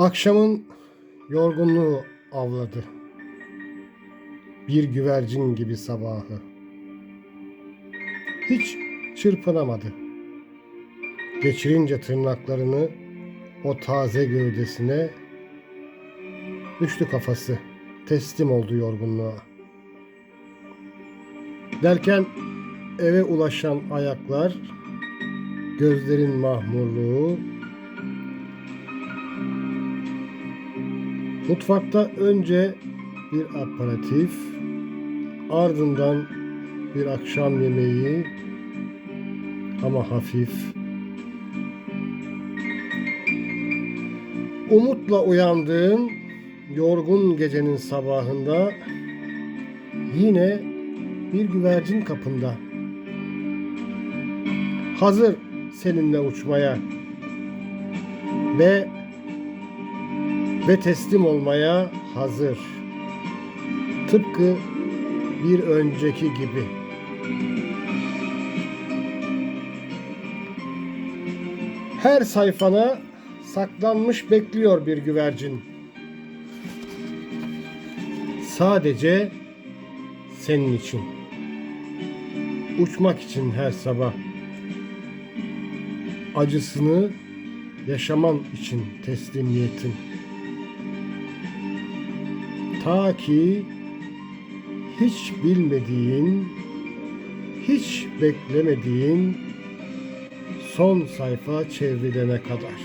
Akşamın yorgunluğu avladı. Bir güvercin gibi sabahı. Hiç çırpınamadı. Geçirince tırnaklarını o taze gövdesine düştü kafası. Teslim oldu yorgunluğa. Derken eve ulaşan ayaklar, gözlerin mahmurluğu, Mutfakta önce bir aparatif, ardından bir akşam yemeği ama hafif. Umutla uyandığım yorgun gecenin sabahında yine bir güvercin kapında. Hazır seninle uçmaya ve ve teslim olmaya hazır. Tıpkı bir önceki gibi. Her sayfana saklanmış bekliyor bir güvercin. Sadece senin için. Uçmak için her sabah. Acısını yaşaman için teslimiyetin. Ta ki hiç bilmediğin, hiç beklemediğin son sayfa çevrilene kadar.